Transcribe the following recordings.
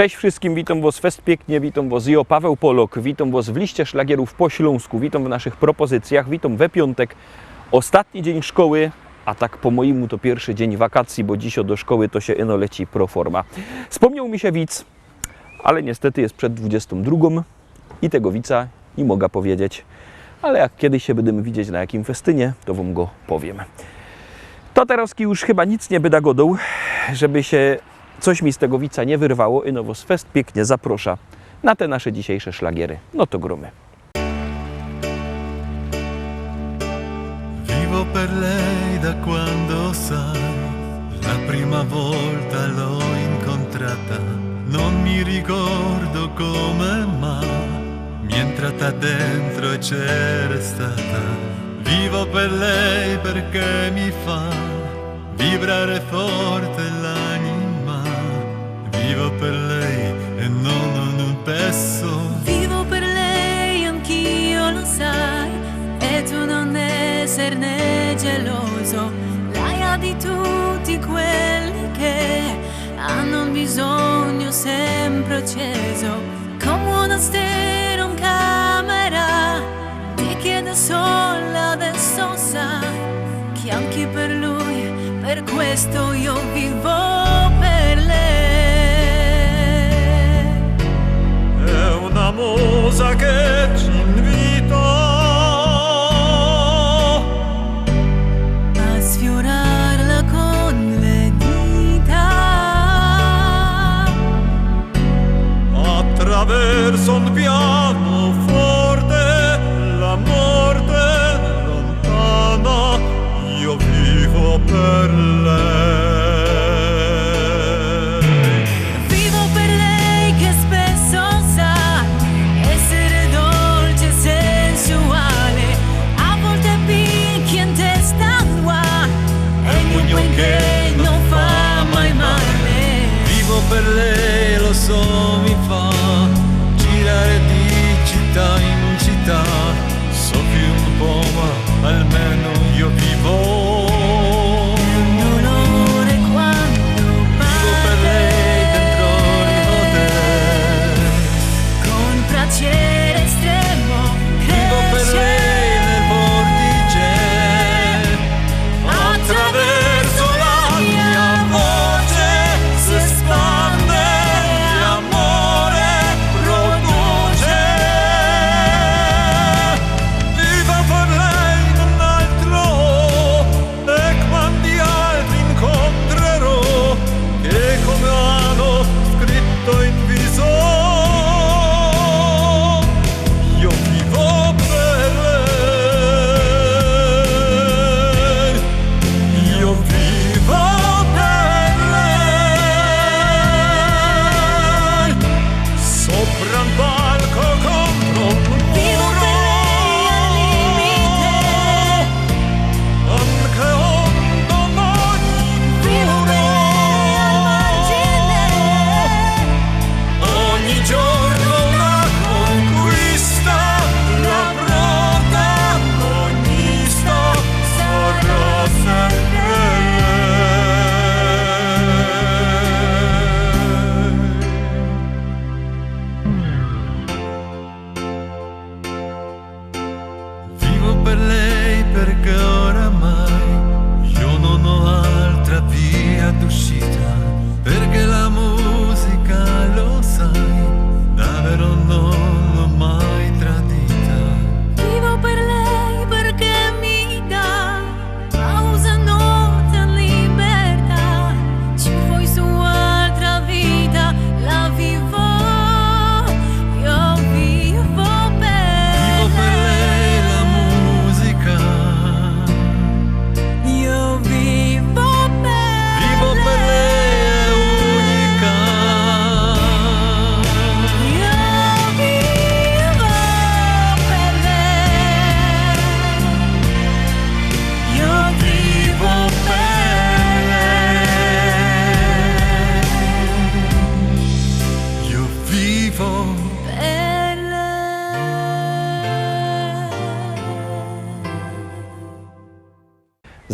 Cześć wszystkim, witam Was fest witam Was jo Paweł Polok, witam Was w liście szlagierów po Śląsku, witam w naszych propozycjach, witam we piątek, ostatni dzień szkoły, a tak po moimu to pierwszy dzień wakacji, bo dziś do szkoły to się eno leci pro forma. Wspomniał mi się widz, ale niestety jest przed 22 i tego widza nie mogę powiedzieć, ale jak kiedyś się będziemy widzieć na jakim festynie, to Wam go powiem. Teraz już chyba nic nie byda godą, żeby się coś mi z tego wica nie wyrwało i Nowos Fest pięknie zaprasza na te nasze dzisiejsze szlagiery. No to gromy. Vivo per lei da quando sai, la prima volta l'ho incontrata, non mi ricordo come ma, mi è entrata dentro e c'era stata. Vivo per lei perché mi fa vibrare forte vivo per lei e non ho un peso. Vivo per lei, anch'io lo sai, e tu non esserne geloso. Lei di tutti quelli che hanno un bisogno sempre acceso. Come una stella in camera, ti chiedo solo adesso sa che anche per lui, per questo io vivo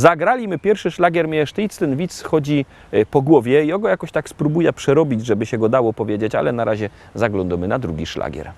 Zagrali pierwszy szlagier mnie sztyc, ten widz chodzi e, po głowie i go jakoś tak spróbuję przerobić, żeby się go dało powiedzieć, ale na razie zaglądamy na drugi szlagier.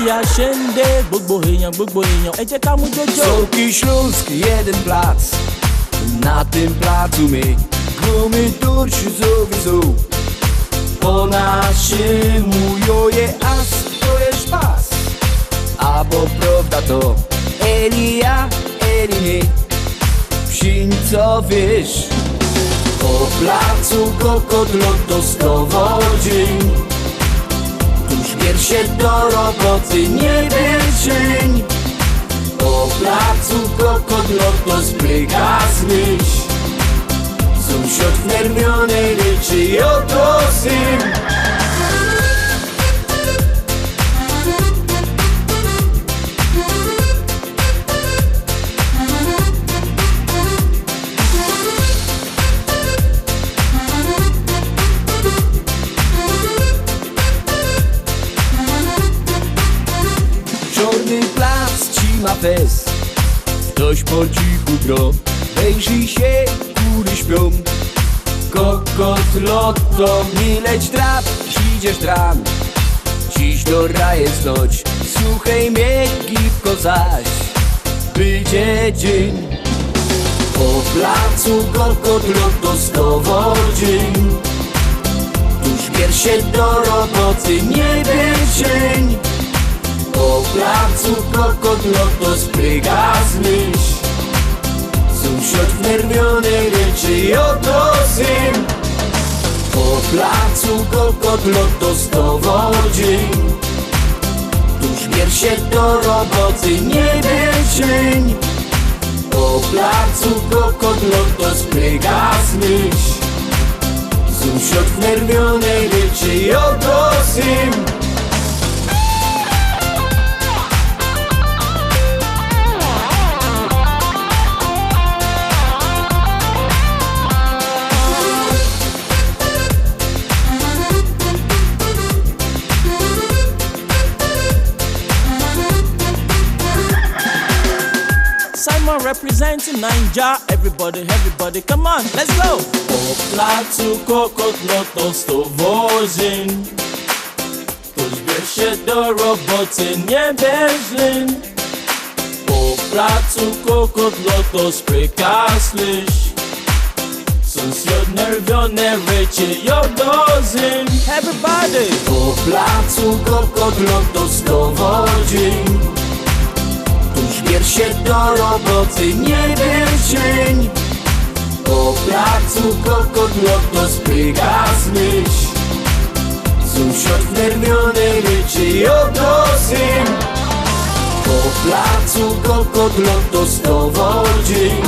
Bí a ṣe ń dé gbogbo èèyàn gbogbo èèyàn ẹ jẹ́ ká mú jọjọ́. Sołki Śląski, jeden plac. Na tym placu my Gumy turciu zowizu Po naszemu joje as to jest pas. A bo prawda to Elia, Eli nie co wiesz Po placu kokot lotoskowo dzień Tuż bier się do roboty, nie cień po placu kokot loto spryga zmyś Sąsiad wnerwiony ryczy oto syn fest Ktoś po cichu gro Wejrzyj się, góry śpią. Kokot lotto, mileć trap Idziesz dran Dziś do raje znoć Słuchaj mnie, gipko zaś. Będzie dzień. Po placu kokot lotto skowo dzień. Tuż bier się do roboty, nie cień po placu kokot loto spryga zmyś Sąsiad wnerwiony ryczy i oto syn. Po placu kokot loto stowo dzień. Tuż bier się do roboty, nie Po placu kokot loto spryga zmyś Sąsiad wnerwiony ryczy i syn representing Naija. Everybody everybody come on let's go. po placu kokot lotos to wozień Ktoś bierz się do roboty nie bierzlin Po placu kokot lotos prykasliś Sąsiad nerwiony rycie jodozyn Everybody! Po placu kokot dzień się do roboty, nie cień Po placu kokot lotos pryga zmyś Sąsiad wnerwiony ryczy syn Po placu kokot lotoskowo dzień.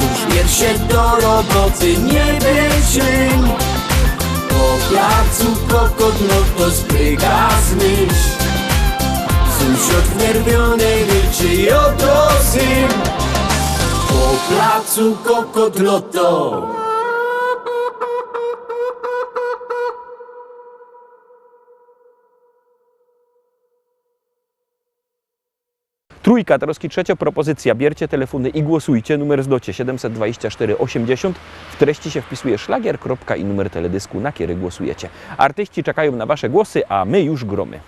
Tuż bier się do roboty, nie cień po placu kokot loto spryga zmyś Sąsiad wnerwiony ryczy i oto syn Po placu kokot loto Trójka, Taroski trzecia propozycja. Biercie telefony i głosujcie. Numer zdocie 724 80. W treści się wpisuje szlagier, kropka i numer teledysku, na kiedy głosujecie. Artyści czekają na Wasze głosy, a my już gromy.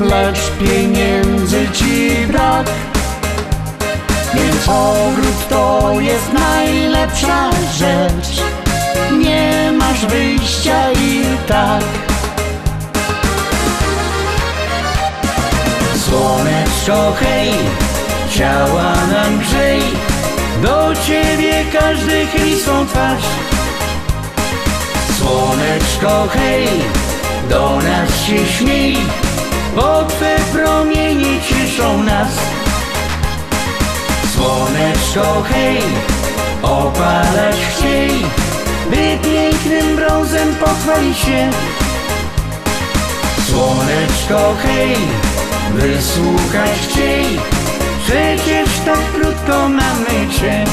Lecz pieniędzy ci brak. Więc powrót to jest najlepsza rzecz. Nie masz wyjścia i tak. Słoneczko hej, ciała nam grzej Do ciebie każdy chyli swą twarz Słoneczko hej, do nas się śmiej Bo twe promienie cieszą nas. Słoneczko hej, opalać chciej By pięknym brązem pochwalić się. Słoneczko hej, wysłuchać chciej Przecież tak krótko mamy cię.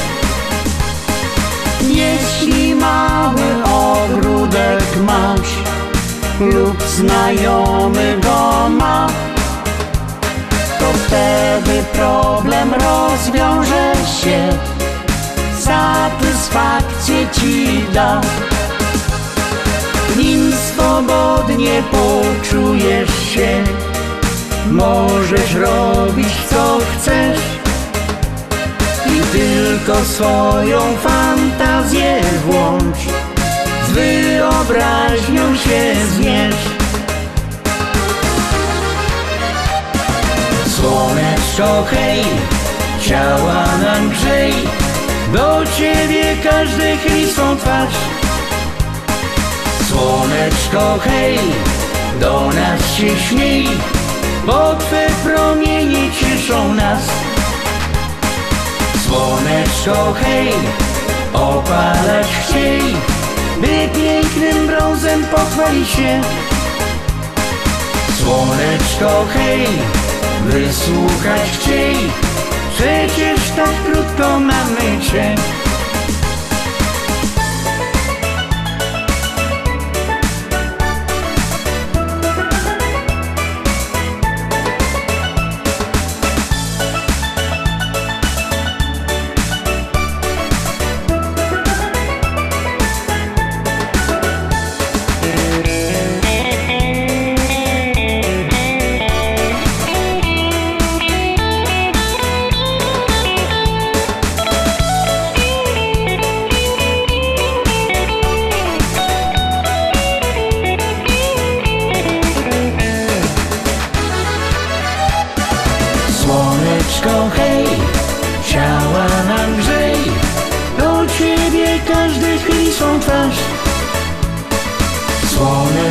Jeśli mały ogródek masz Lub znajomy go ma To wtedy problem rozwiąże się. Satysfakcję ci da. Nim swobodnie poczujesz się Możesz robić co chcesz. I tylko swoją fantazję włącz wyobraźnią się zmierz. Słoneczko hej, ciała nam grzej. Do ciebie każdy chyli swą twarz. Słoneczko hej, do nas się śmiej Bo twe promienie cieszą nas. Słoneczko hej, opalać chciej By pięknym brązem pochwalić się. Słoneczko hej, wysłuchać chciej. Przecież tak krótko mamy cię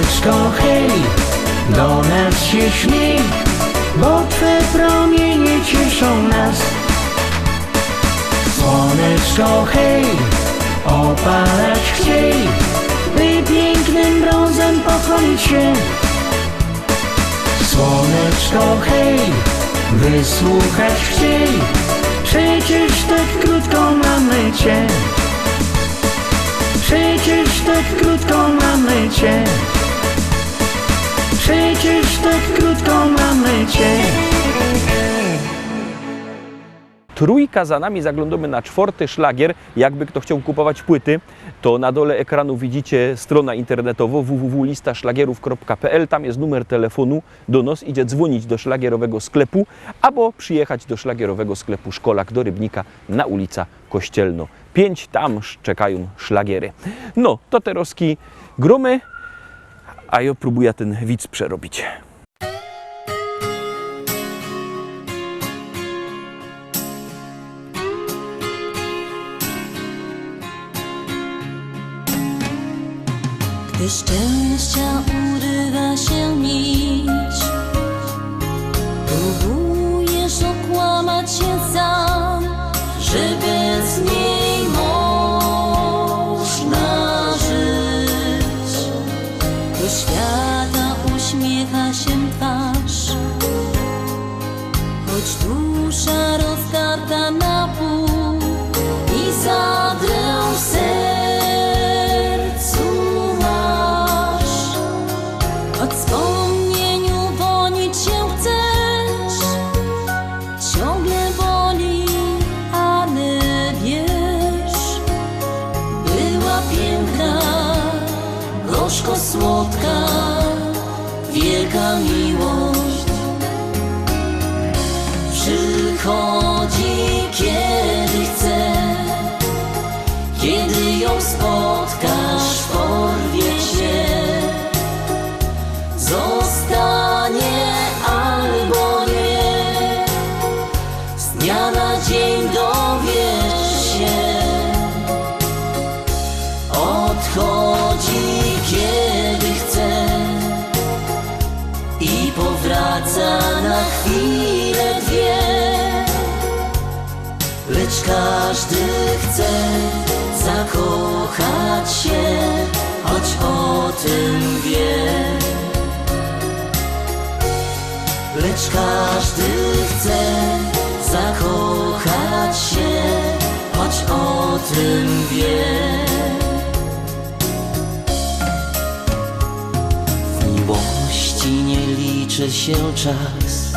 Słoneczko hej, do nas się śmiej Bo twe promienie cieszą nas. Słoneczko hej, opalać chciej By pięknym brązem pochwalić się. Słoneczko hej, wysłuchać chciej Przecież tak krótko mamy cię. Przecież tak krótko mamy cię Przecież tak krótko mamy cię Trójka za nami, zaglądamy na czwarty szlagier. Jakby kto chciał kupować płyty, to na dole ekranu widzicie stronę internetową www.listaszlagierów.pl. Tam jest numer telefonu do nas. Idzie dzwonić do szlagierowego sklepu albo przyjechać do szlagierowego sklepu Szkolak do Rybnika na ulica Kościelno 5. Tam czekają szlagiery. No, to teroski gromy, a ja próbuję ten widz przerobić. Gdy szczęścia urywa się nić Próbujesz okłamać się sam Że bez niej zakochać się Choć o tym wie Lecz każdy chce zakochać się Choć o tym wie W miłości nie liczy się czas.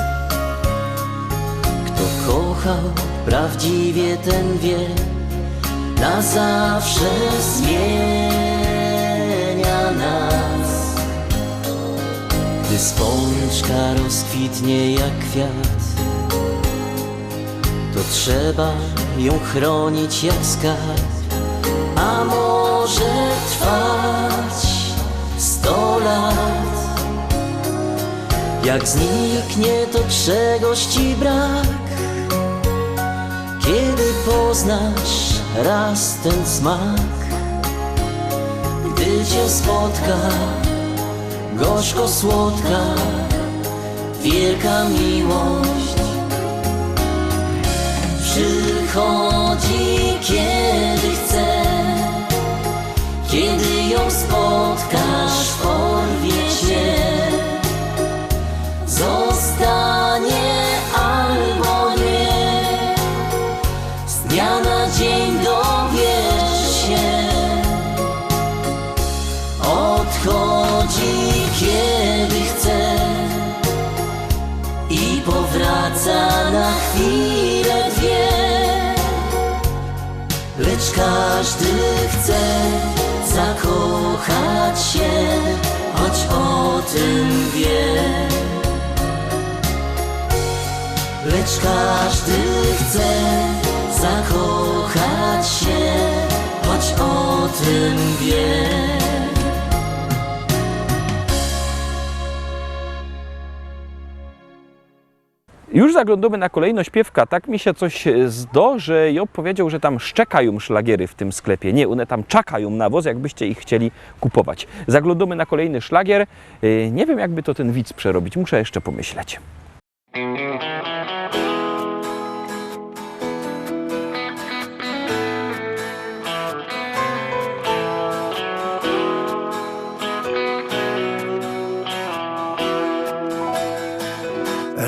Kto kochał prawdziwie ten wie Na zawsze zmienia nas. Gdy spączka rozkwitnie jak kwiat To trzeba ją chronić jak skarb. A może trwać sto lat? Jak zniknie to czegoś ci brak. Kiedy poznasz raz ten smak Gdy cię spotka gorzko słodka Wielka miłość. Przychodzi kiedy chce Kiedy ją spotkasz porwie cię Zostanie powraca na chwilę dwie. Lecz każdy chce zakochać się Choć o tym wie. Lecz każdy chce zakochać się Choć o tym wie Już zaglądamy na kolejną śpiewka. Tak mi się coś e, zdo, że Job powiedział, że tam szczekają szlagiery w tym sklepie. Nie, one tam czekają na woz, jakbyście ich chcieli kupować. Zaglądamy na kolejny szlagier. E, Nie wiem, jakby to ten widz przerobić. Muszę jeszcze pomyśleć.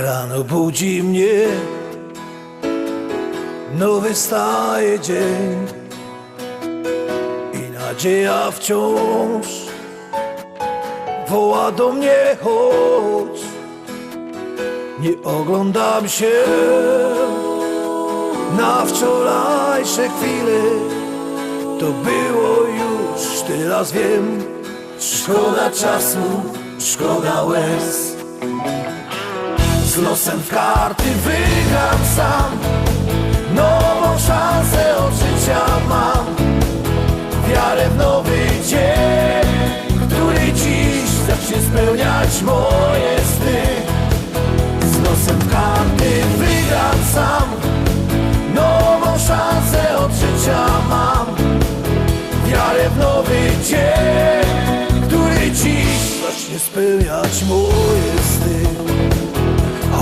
Rano budzi mnie Nowy staje dzień I nadzieja wciąż Woła do mnie chodź. Nie oglądam się Na wczorajsze chwile. To było już Teraz wiem. Szkoda czasu Szkoda łez z losem w karty wygram sam. Nową szansę od życia mam. Wiarę w nowy dzień Który dziś zacznie spełniać moje sny. Z losem w karty wygram sam. Nową szansę od życia mam. Wiarę w nowy dzień Który dziś zacznie spełniać moje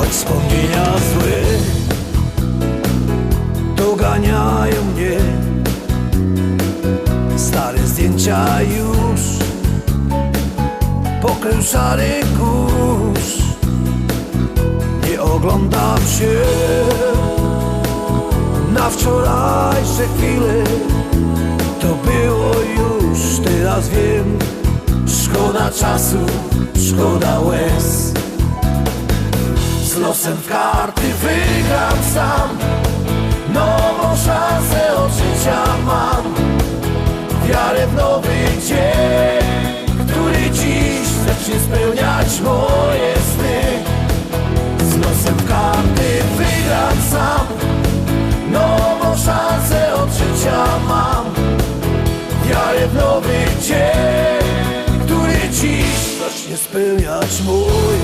Choć wspomnienia złe doganiają mnie. Stare zdjęcia już pokrył szary kurz Nie oglądam się. Na wczorajsze chwile To było już, teraz wiem. Szkoda czasu, szkoda łez losem w karty wygram sam. Nową szansę od życia mam. Wiarę w nowy dzień Który dziś zacznie spełniać moje sny. Z losem w karty wygram sam. Nową szansę od życia mam. Wiarę w nowy dzień Który dziś zacznie spełniać moje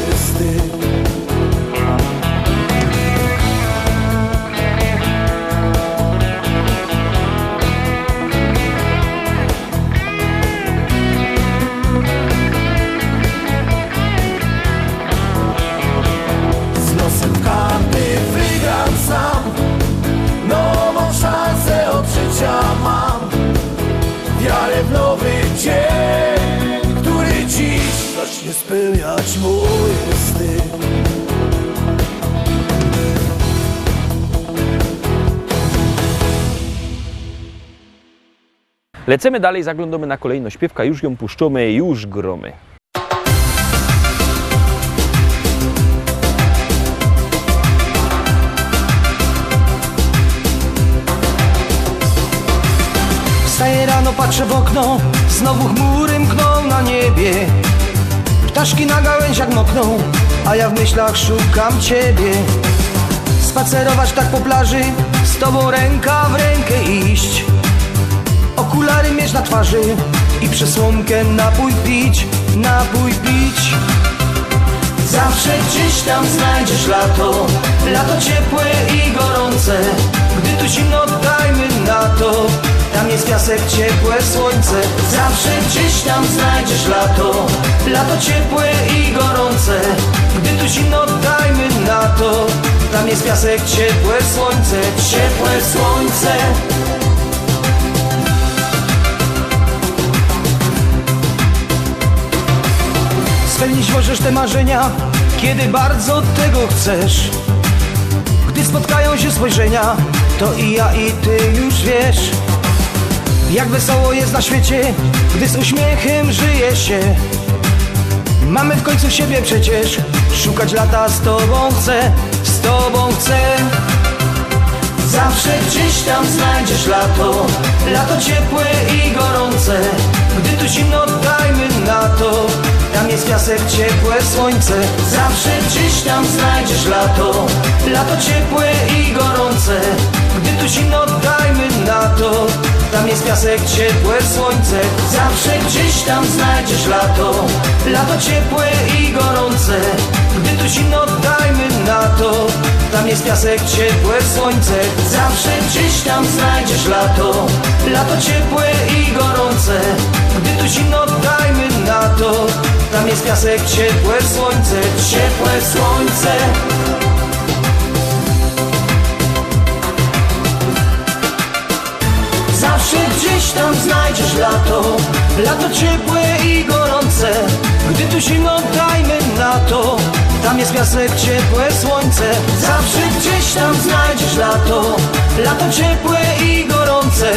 Lecemy dalej, zaglądamy na kolejną śpiewka, już ją puszczamy, już gromy. Wstaję rano, patrzę w okno Znowu chmury mkną na niebie. Ptaszki na gałęziach mokną A ja w myślach szukam ciebie. Spacerować tak po plaży Z tobą ręka w rękę iść Okulary mieć na twarzy I przesłonkę napój pić Napój pić. Zawsze gdzieś tam znajdziesz lato Lato ciepłe i gorące. Gdy tu zimno dajmy na to Tam jest piasek, ciepłe słońce. Zawsze gdzieś tam znajdziesz lato Lato ciepłe i gorące. Gdy tu zimno dajmy na to Tam jest piasek, ciepłe słońce Ciepłe słońce Spełnić możesz te marzenia, kiedy bardzo tego chcesz. Gdy spotkają się spojrzenia, to i ja i ty już wiesz. Jak wesoło jest na świecie, gdy z uśmiechem żyje się. Mamy w końcu siebie przecież, szukać lata z tobą chcę, z tobą chcę. Zawsze gdzieś tam znajdziesz lato Lato ciepłe i gorące Gdy tu zimno dajmy na to Tam jest piasek, ciepłe słońce. Zawsze gdzieś tam znajdziesz lato. Lato ciepłe i gorące. Gdy tu zimno dajmy na to. Tam jest piasek, ciepłe słońce. Zawsze gdzieś tam znajdziesz lato. Lato ciepłe i gorące. Gdy tu zimno dajmy na to. Tam jest piasek, ciepłe słońce. Zawsze gdzieś tam znajdziesz lato. Lato ciepłe i gorące. Gdy tu zimno dajmy jest piasek, ciepłe słońce Ciepłe słońce. Zawsze gdzieś tam znajdziesz lato Lato ciepłe i gorące. Gdy tu zimno dajmy na to. Tam jest piasek, ciepłe słońce. Zawsze gdzieś tam znajdziesz lato Lato ciepłe i gorące.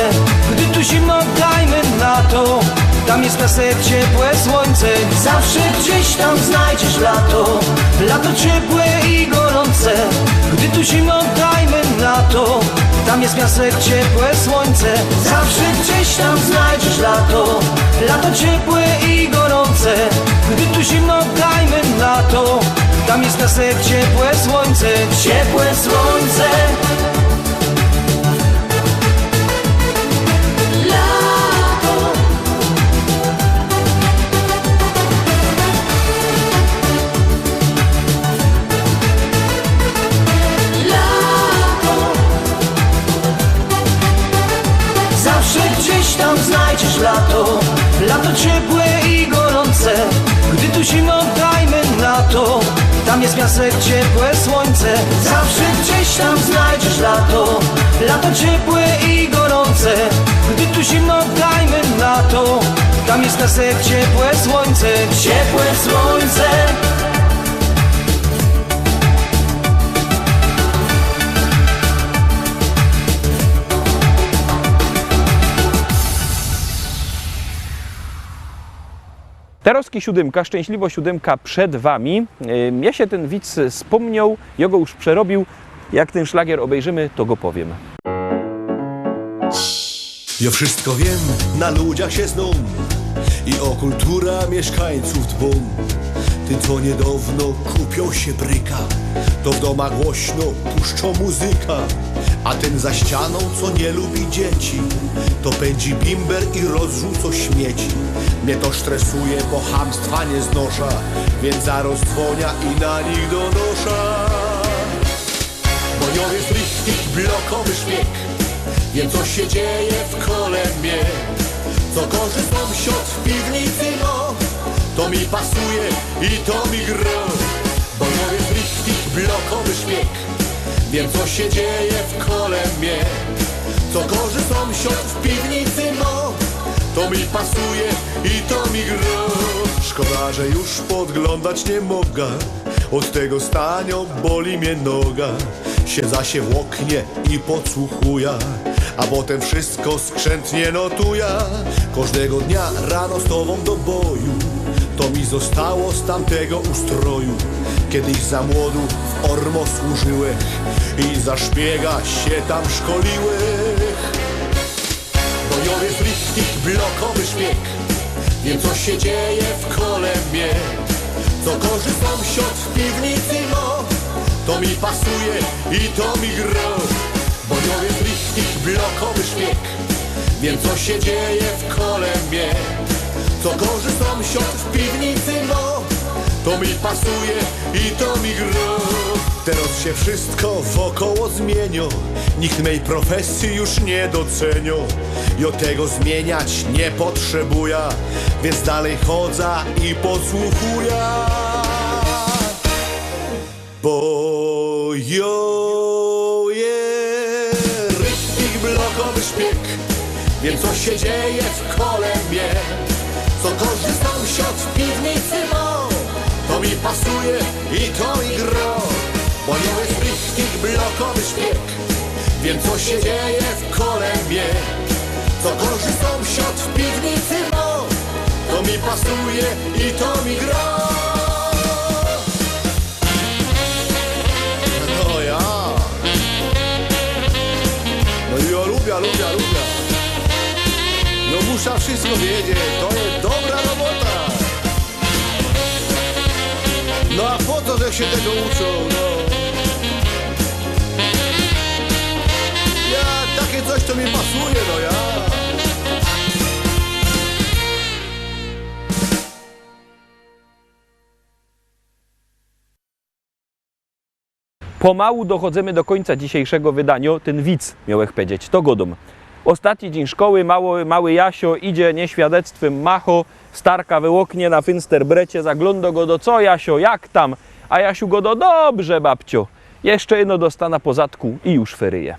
Gdy tu zimno dajmy na to Tam jest piasek, ciepłe słońce. Zawsze gdzieś tam znajdziesz lato. Lato ciepłe i gorące. Gdy tu zimno dajmy na to. Tam jest piasek, ciepłe słońce. Zawsze gdzieś tam znajdziesz lato. Lato ciepłe i gorące. Gdy tu zimno dajmy na to. Tam jest piasek, ciepłe słońce. Ciepłe słońce Jest piasek, ciepłe słońce. Zawsze gdzieś tam znajdziesz lato. Lato ciepłe i gorące. Gdy tu zimno dajmy na to. Tam jest piasek, ciepłe słońce. Ciepłe słońce Teroski siódemka, szczęśliwo siódemka przed Wami. Ja się ten widz wspomniał, ja go już przerobił. Jak ten szlagier obejrzymy, to go powiem. Ja wszystko wiem, na ludziach się znam I o kultura mieszkańców dbam Ty co niedawno kupią się bryka To w domach głośno puszczą muzyka. A ten za ścianą, co nie lubi dzieci To pędzi bimber i rozrzuca śmieci. Mnie to stresuje, bo chamstwa nie znosza Więc zaraz dzwonia i na nich donosza Bo ja jest richtig blokowy śmiech Wiem co się dzieje w kole mnie Co gorzy sąsiad w piwnicy no To mi pasuje i to mi gra Bo ja jest richtig blokowy śmiech. Wiem co się dzieje w kole mnie. Co gorzy sąsiad w piwnicy no To mi pasuje i to mi gra Szkoda, że już podglądać nie mogę. Od tego stania boli mnie noga. Siedza się w oknie i podsłuchuję a potem wszystko skrzętnie notuję. Każdego dnia rano z tobą do boju, to mi zostało z tamtego ustroju. Kiedyś za młodu w Ormo służyłech i za szpiega się tam szkoliłech. Bojowy z richtig blokowy szpieg. Wiem co się dzieje w kole mnie. Co korzy sąsiad w piwnicy no. To mi pasuje i to mi gro. Bojowy z richtig blokowy szpieg. Wiem co się dzieje w kole mnie Co korzy sąsiad w piwnicy no. To mi pasuje i to mi gro. Teraz się wszystko wokoło zmienią. Nikt mej profesji już nie docenią. I od tego zmieniać nie potrzebuję. Więc dalej chodzę i podsłuchuję Bo jo jest. Richtig blokowy szpieg. Wiem co się dzieje w kole mnie Co korzy sąsiad w piwnicy ma To mi pasuje i to mi gro. Bo nie jest richtig blokowy szpieg Wiem co się dzieje w kole mnie Co korzy sąsiad w piwnicy ma To mi pasuje i to mi gro Muszę wszystko wiedzieć, to jest dobra robota No a po co, że się tego uczą, no Ja, takie coś to mi pasuje, no ja Pomału dochodzimy do końca dzisiejszego wydania. Ten widz miałech powiedzieć, to godom. Ostatni dzień szkoły, mały, mały Jasio idzie nieświadectwem macho, starka we oknie na finsterbrecie, zagląda go do co Jasio, jak tam? A Jasiu go do dobrze babcio. Jeszcze jedno dostana po zadku i już feryje.